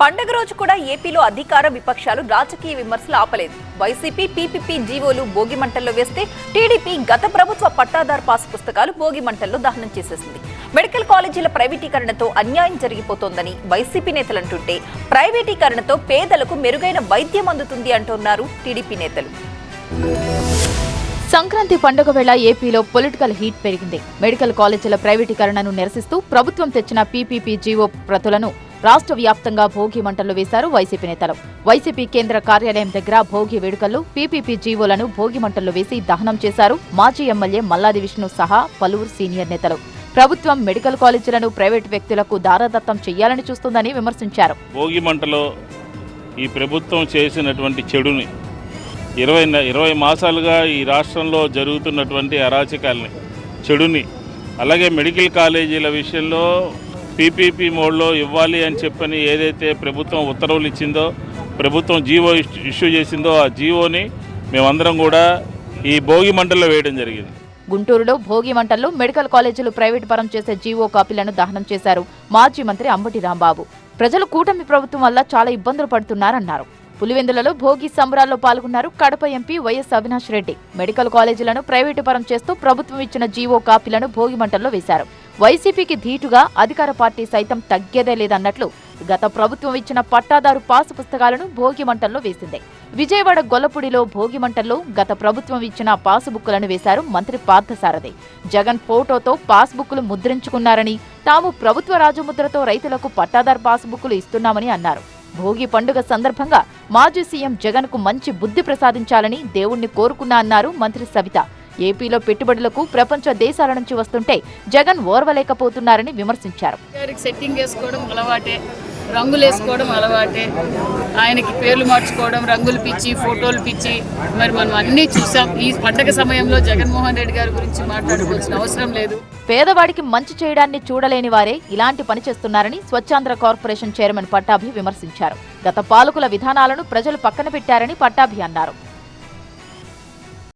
పండగ రోజు కూడా ఏపీలో అధికార విపక్షాలు రాజకీయ విమర్శలు ఆపలేదు. వైసీపీ పీపీపీ జీవోలు భోగి మంటల్లో వేస్తే టీడీపీ గత ప్రభుత్వ పట్టాదారు పాస్ పుస్తకాలు భోగి మంటల్లో దహనం చేసేసింది. మెడికల్ కాలేజీల ప్రైవేటీకరణతో అన్యాయం జరిగిపోతోందని వైసీపీ నేతలు అంటుంటే ప్రైవేటీకరణతో పేదలకు మెరుగైన వైద్యం అందుతుంది అంటున్నారు టీడీపీ నేతలు. సంక్రాంతి పండుగ వేళ ఏపీలో పొలిటికల్ హీట్ పెరిగింది. మెడికల్ కాలేజీల ప్రైవేటీకరణను నిరసిస్తూ ప్రభుత్వం తెచ్చిన పీపీపీ జీవో ప్రతులను రాష్ట్ర వ్యాప్తంగా భోగి మంటలు వేశారు వైసీపీ నేతలు. వైసీపీ కేంద్ర కార్యాలయం దగ్గర భోగి వేడుకల్లో పీపీపీ జీవోలను భోగి మంటలు వేసి దహనం చేశారు మాజీ ఎమ్మెల్యే మల్లాది విష్ణు సహా పలువురు సీనియర్ నేతలు. ప్రభుత్వం మెడికల్ కాలేజీలను ప్రైవేట్ వ్యక్తులకు దారదత్తం చేయాలని చూస్తుందని విమర్శించారు. భోగి మంటలో ఈ ప్రభుత్వం చేసినటువంటి చెడుని ఇరవై ఇరవై మాసాలుగా ఈ రాష్ట్రంలో జరుగుతున్నటువంటి అరాచకాలని చెడుని అలాగే మెడికల్ కాలేజీల విషయంలో పీపీపీ మోడ్లో ఇవ్వాలి అని చెప్పని ఏదైతే ప్రభుత్వం ఉత్తర్వులు ఇచ్చిందో ప్రభుత్వం జీవో ఇష్యూ- ఇష్యూ చేసిందో ఆ జీవోని మేమందరం కూడా ఈ భోగి మంటల్లో వేయడం జరిగింది. గుంటూరులో భోగి మంటల్లో మెడికల్ కాలేజీలు ప్రైవేట్ పరం చేసే జీవో కాపీలను దహనం చేశారు మాజీ మంత్రి అంబటి రాంబాబు. ప్రజలు కూటమి ప్రభుత్వం వల్ల చాలా ఇబ్బందులు పడుతున్నారన్నారు. పులివెందులలో భోగి సంబరాల్లో పాల్గొన్నారు Kadapa MP YS Avinash Reddy. Medical కాలేజీలను private పరం చేస్తూ ప్రభుత్వం ఇచ్చిన జీవో కాపీలను భోగి మంటల్లో వేశారు. వైసీపీకి ధీటుగా అధికార పార్టీ సైతం తగ్గేదే లేదన్నట్లు గత ప్రభుత్వం ఇచ్చిన పట్టాదారు పాసు పుస్తకాలను భోగి మంటల్లో వేసింది. విజయవాడ గొల్లపూడిలో భోగి మంటల్లో గత ప్రభుత్వం ఇచ్చిన పాసు బుక్కులను వేశారు మంత్రి పార్థసారథి. జగన్ ఫోటోతో పాస్ బుక్కులు ముద్రించుకున్నారని తాము ప్రభుత్వ రాజముద్రతో రైతులకు పట్టాదారు పాస్ బుక్కులు ఇస్తున్నామని అన్నారు. భోగి పండుగ సందర్భంగా మాజీ సీఎం జగన్కు మంచి బుద్ధి ప్రసాదించాలని దేవుణ్ణి కోరుకున్నా అన్నారు మంత్రి సవిత. ఏపీలో పెట్టుబడులకు ప్రపంచ దేశాల నుంచి వస్తుంటే జగన్ ఓర్వలేకపోతున్నారని విమర్శించారు. సెట్టింగ్ అలవాటే. రంగులు వేసుకోవడం అలవాటే. ఆయనకి పేర్లు మార్చుకోవడం రంగులు పిచ్చి ఫోటోలు పిచ్చి. మరి మనం అన్నీ చూసాం. ఈ పండగ సమయంలో జగన్మోహన్ రెడ్డి గారి గురించి మాట్లాడుకోవాల్సిన అవసరం లేదు. పేదవాడికి మంచి చేయడాన్ని చూడలేని వారే ఇలాంటి పని చేస్తున్నారని స్వచ్ఛాంధ్ర కార్పొరేషన్ చైర్మన్ పట్టాభి విమర్శించారు. గత పాలకుల విధానాలను ప్రజలు పక్కన పెట్టారని పట్టాభి అన్నారు.